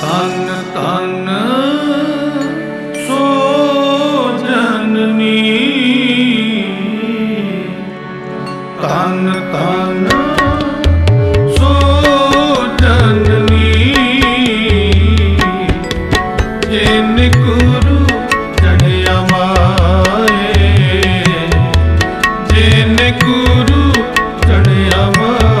ਤਨ ਤਨ ਸੋ ਜਨਨੀ ਸੋ ਜਨਨੀ ਜਿਨ ਗੁਰੂ ਚੜਿਆ ਮਾਏ ਗੁਰੂ ਚੜਿਆ ਮਾਏ।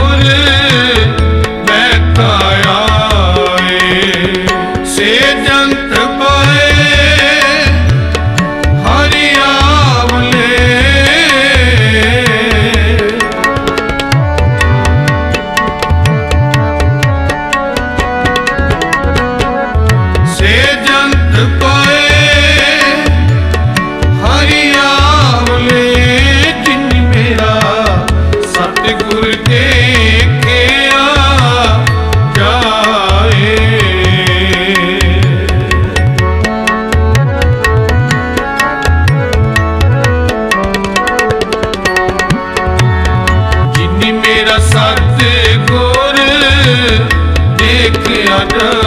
Yana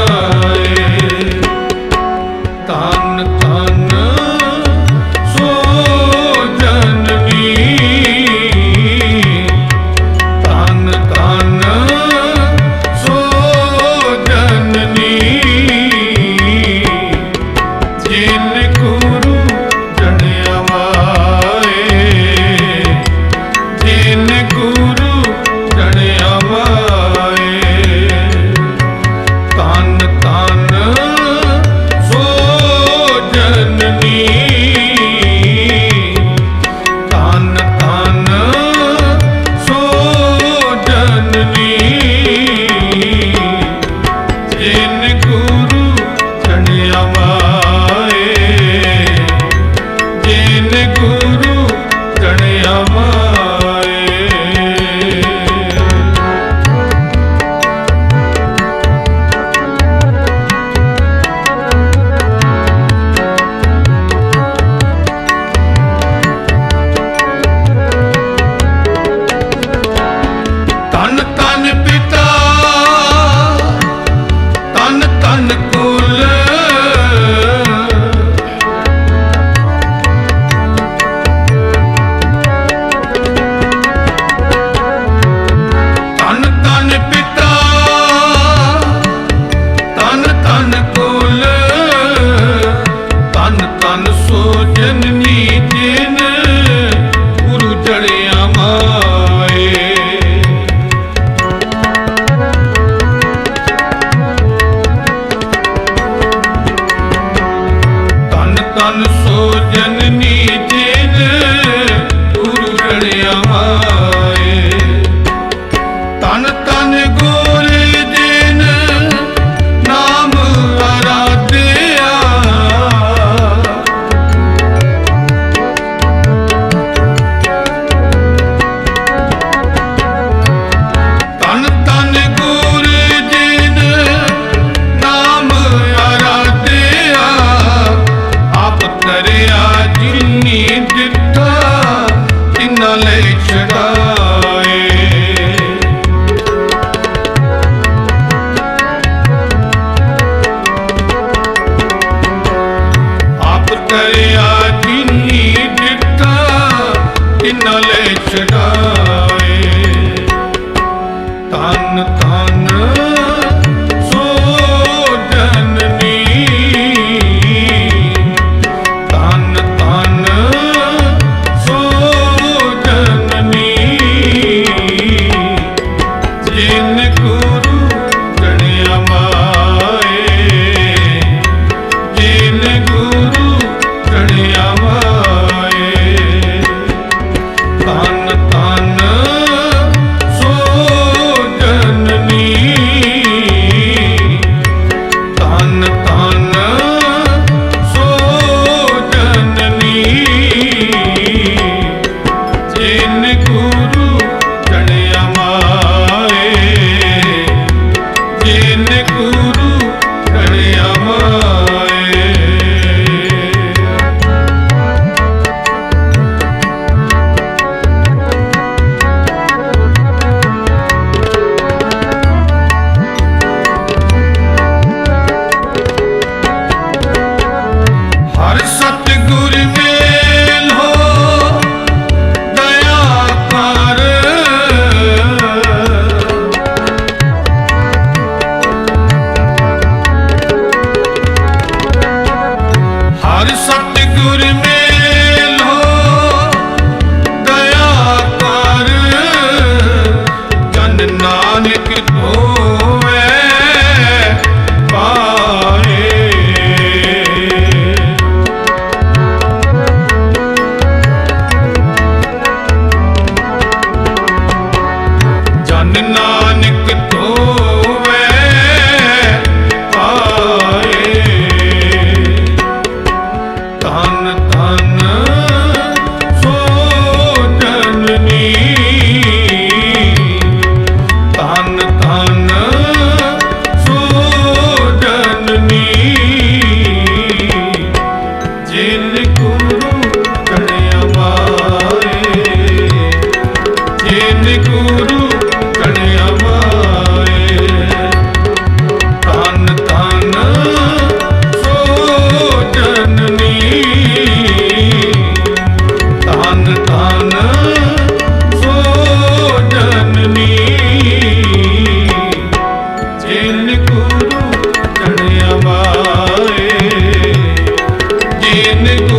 ਧਿਆਨ ਸੋਚਨ ਗੁਰੂ ਚੜਿਆ ਮਾਏ। ਤਨ ਤਨ ਸੋਜਨ ਨੀ ਨਾ ਲੈ ਛਡਾਏ ਆਪ ਕਰਿਆ ਜਿਨੀ ਦਿੱਤਾ ਤਿਨ ਲੈ ਛਡਾਏ ਤਨ ਤਨ in